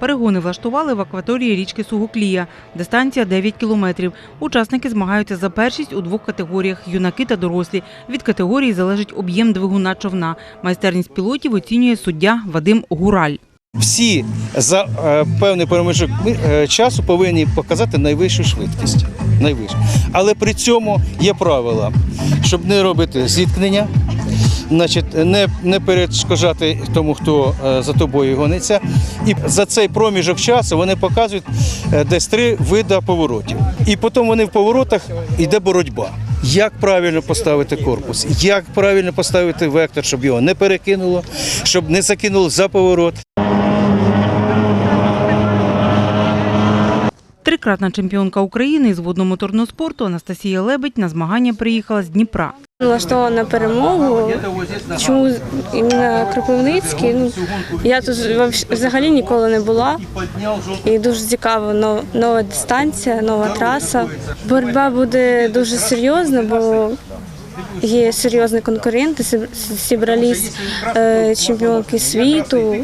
Перегони влаштували в акваторії річки Сугоклія. Дистанція 9 кілометрів. Учасники змагаються за першість у двох категоріях – юнаки та дорослі. Від категорії залежить об'єм двигуна човна. Майстерність пілотів оцінює суддя Вадим Гураль. Всі за е, певний проміжок е, часу повинні показати найвищу швидкість. Найвищу. Але при цьому є правила, щоб не робити зіткнення, значить, не, не перешкоджати тому, хто е, за тобою гониться. І за цей проміжок часу вони показують е, десь три види поворотів. І потім вони в поворотах йде боротьба. Як правильно поставити корпус, як правильно поставити вектор, щоб його не перекинуло, щоб не закинуло за поворот. Трикратна чемпіонка України із водномоторного спорту Анастасія Лебедь на змагання приїхала з Дніпра. Налаштована на перемогу. Чому іменно Кропивницький? Ну, я тут взагалі ніколи не була. І дуже цікава нова, дистанція, нова траса. Боротьба буде дуже серйозна, бо є серйозні конкуренти. Зіб- Зібрались е, чемпіонки світу,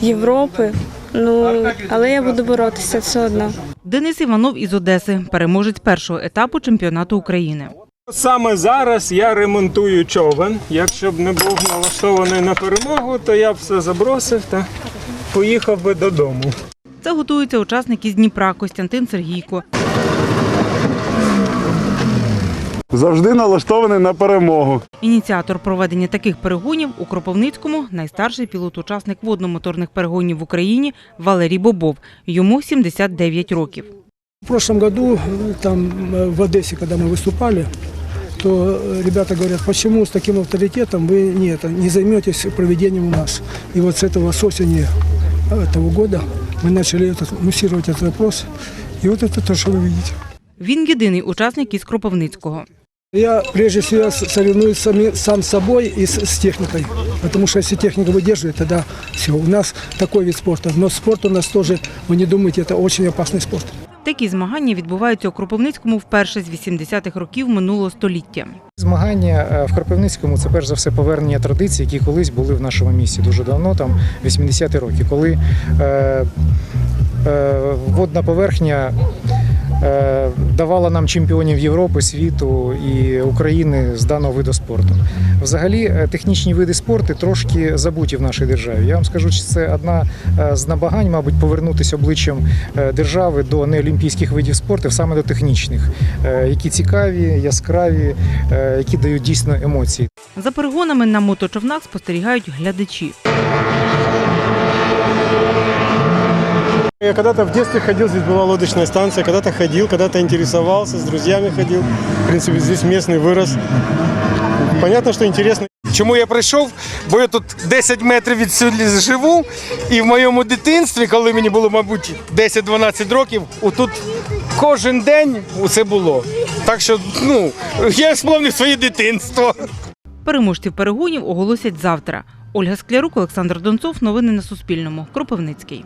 Європи. Ну, але я буду боротися все одно. Денис Іванов із Одеси, переможець першого етапу чемпіонату України. Саме зараз я ремонтую човен. Якщо б не був налаштований на перемогу, то я б все забросив та поїхав би додому. Це готується учасник із Дніпра Костянтин Сергійко завжди налаштований на перемогу. Ініціатор проведення таких перегонів у Кропивницькому найстарший пілот-учасник водномоторних перегонів в Україні Валерій Бобов. Йому 79 років. В прошлом году э, там э, в Одессе, когда мы выступали, то э, ребята говорят, почему с таким авторитетом вы не, это, не займетесь проведением у нас. И вот с этого, с осени этого года мы начали этот, муссировать этот вопрос. И вот это то, что вы видите. Він єдиний учасник із Кропивницького. Я прежде всего с- соревнуюсь сами- сам с собой и с, с техникой. Потому что если техника выдерживает, тогда все. У нас такой вид спорта. Но спорт у нас тоже, вы не думайте, это очень опасный спорт. Такі змагання відбуваються у Кропивницькому вперше з 80-х років минулого століття. Змагання е, в Кропивницькому це перш за все повернення традицій, які колись були в нашому місті дуже давно, там 80-ті роки, коли е, е, водна поверхня е, давала нам чемпіонів Європи, світу і України з даного виду спорту. Взагалі, е, технічні види спорту трошки забуті в нашій державі. Я вам скажу, що це одна е, з набагань, мабуть, повернутися обличчям е, держави до неолімпійських видів спорту, саме до технічних, е, які цікаві, яскраві, е, які дають дійсно емоції. За перегонами на моточовнах спостерігають глядачі. Я когда-то в детстве ходил, здесь была лодочная станция, когда-то ходил, когда-то интересовался, с друзьями ходил. В принципе, здесь местный вырос. Понятно, что интересно. Чому я прийшов? Бо я тут 10 метрів відсюди живу, і в моєму дитинстві, коли мені було, мабуть, 10-12 років, отут кожен день усе було. Так що, ну, я сповнив своє дитинство. Переможців перегонів оголосять завтра. Ольга Склярук, Олександр Донцов. Новини на Суспільному. Кропивницький.